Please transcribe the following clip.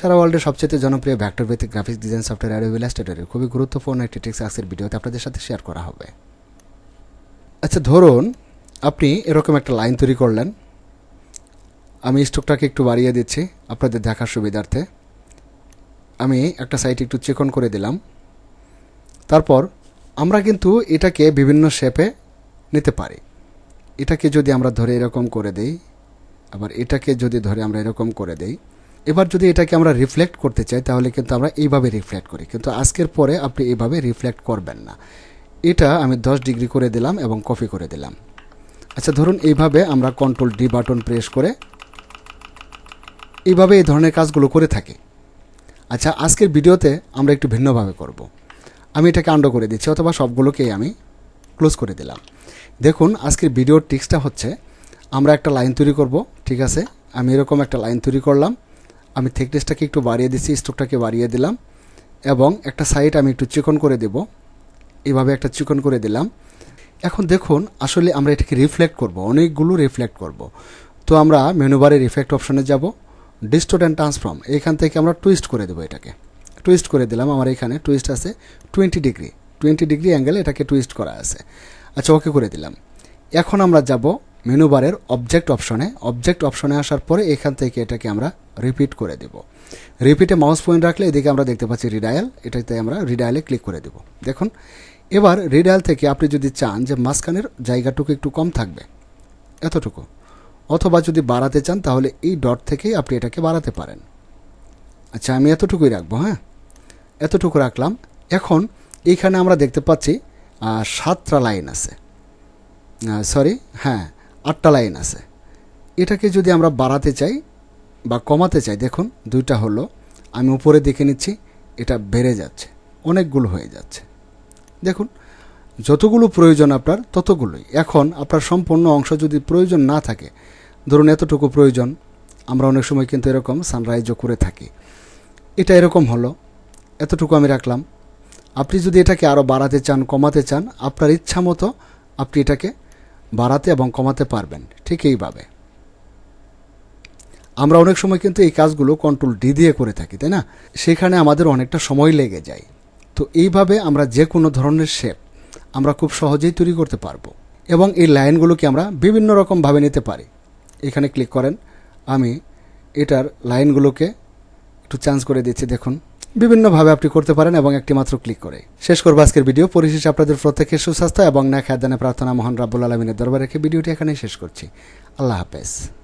সারা ওয়ার্ল্ডের সবচেয়ে জনপ্রিয় ভ্যাক্টর ভিত্তিক গ্রাফিক্স ডিজাইন সফটওয়্যার অ্যাডোবি ইলাস্ট্রেটরের খুবই গুরুত্বপূর্ণ একটি টিক্স আজকের ভিডিওতে আপনাদের সাথে শেয়ার করা হবে। আচ্ছা ধরুন আপনি এরকম একটা লাইন তৈরি করলেন। আমি স্টোকটাকে একটু বাড়িয়ে দিচ্ছি আপনাদের দেখার সুবিধার্থে। আমি একটা সাইট একটু চেকন করে দিলাম। তারপর আমরা কিন্তু এটাকে বিভিন্ন শেপে নিতে পারি। এটাকে যদি আমরা ধরে এরকম করে দেই, আবার এটাকে যদি ধরে আমরা এরকম করে দেই এবার যদি এটাকে আমরা রিফ্লেক্ট করতে চাই, তাহলে কিন্তু আমরা এইভাবে রিফ্লেক্ট করি। কিন্তু আজকের পরে আপনি এইভাবে রিফ্লেক্ট করবেন না। এটা আমি দশ ডিগ্রি করে দিলাম এবং কপি করে দিলাম। আচ্ছা ধরুন এইভাবে আমরা কন্ট্রোল ডি বাটন প্রেস করে এইভাবে এই ধরনের কাজগুলো করে থাকি। আচ্ছা আজকের ভিডিওতে আমরা একটু ভিন্নভাবে করব। আমি এটাকে আন্ডো করে দিচ্ছি, অথবা সবগুলোকেই আমি ক্লোজ করে দিলাম। দেখুন, আজকের ভিডিওর টিক্সটা হচ্ছে, আমরা একটা লাইন তৈরি করব, ঠিক আছে? আমি এরকম একটা লাইন তৈরি করলাম। আমি থিকনেসটাকে একটু বাড়িয়ে দিচ্ছি স্টোকটাকে বাড়িয়ে দিলাম এবং একটা সাইড আমি একটু চিকন করে দেব। এভাবে একটা চিকন করে দিলাম। এখন দেখুন, আসলে আমরা এটাকে রিফ্লেক্ট করব, অনেকগুলো রিফ্লেক্ট করব। তো আমরা মেনুবারের ইফেক্ট অপশনে যাব ডিস্টোড অ্যান্ড ট্রান্সফর্ম এখান থেকে আমরা টুইস্ট করে দেবো এটাকে। টুইস্ট করে দিলাম, আমার এখানে টুইস্ট আছে টোয়েন্টি ডিগ্রি টোয়েন্টি ডিগ্রি অ্যাঙ্গেলে এটাকে টুইস্ট করা আছে। আচ্ছা ওকে করে দিলাম। এখন আমরা যাব মেনু বারের অবজেক্ট অপশনে অবজেক্ট অপশনে আসার পরে এখান থেকে এটাকে আমরা রিপিট করে দেব। রিপিটে মাউস পয়েন্ট রাখলে এদিকে আমরা দেখতে পাচ্ছি রিডায়াল এটাতে আমরা রিডায়ালে ক্লিক করে দেব। দেখুন, এবার রিডায়াল থেকে আপনি যদি চান যে মাঝখানের জায়গাটুকু একটু কম থাকবে, এতটুকু, অথবা যদি বাড়াতে চান তাহলে এই ডট থেকেই আপনি এটাকে বাড়াতে পারেন। আচ্ছা আমি এতটুকুই রাখব হ্যাঁ? এতটুকু রাখলাম। এখন এইখানে আমরা দেখতে পাচ্ছি সাতটা লাইন আছে। সরি হ্যাঁ আটটা লাইন আছে। এটাকে যদি আমরা বাড়াতে চাই বা কমাতে চাই, দেখুন, দুইটা হলো, আমি উপরে দেখে নিচ্ছি, এটা বেড়ে যাচ্ছে, অনেকগুলো হয়ে যাচ্ছে। দেখুন, যতগুলো প্রয়োজন আপনার, ততগুলোই। এখন আপনার সম্পূর্ণ অংশ যদি প্রয়োজন না থাকে, ধরুন এতটুকু প্রয়োজন, আমরা অনেক সময় কিন্তু এরকম সানরাইজও করে থাকি। এটা এরকম হলো, এতটুকু আমি রাখলাম। আপনি যদি এটাকে আরও বাড়াতে চান, কমাতে চান, আপনার ইচ্ছা মতো আপনি এটাকে বাড়াতে এবং কমাতে পারবেন, ঠিক এইভাবে। আমরা অনেক সময় কিন্তু এই কাজগুলো কন্ট্রোল ডি দিয়ে করে থাকি, তাই না? সেখানে আমাদের অনেকটা সময় লেগে যায়। তো এইভাবে আমরা যে কোনো ধরনের শেপ আমরা খুব সহজেই তৈরি করতে পারব এবং এই লাইনগুলোকে আমরা বিভিন্ন রকমভাবে নিতে পারি। এখানে ক্লিক করেন, আমি এটার লাইনগুলোকে একটু চান্স করে দিচ্ছি, দেখুন। বিভিন্নভাবে আপনি করতে পারেন এবং একটি মাত্র ক্লিক করে। শেষ করব আজকের ভিডিও। পরিশেষে আপনাদের প্রত্যেকের সুস্বাস্থ্য এবং না খাদ্যানে প্রার্থনা মহান রাব্বুল আলমিনের দরবার রেখে ভিডিওটি এখানেই শেষ করছি। আল্লাহ হাফেজ।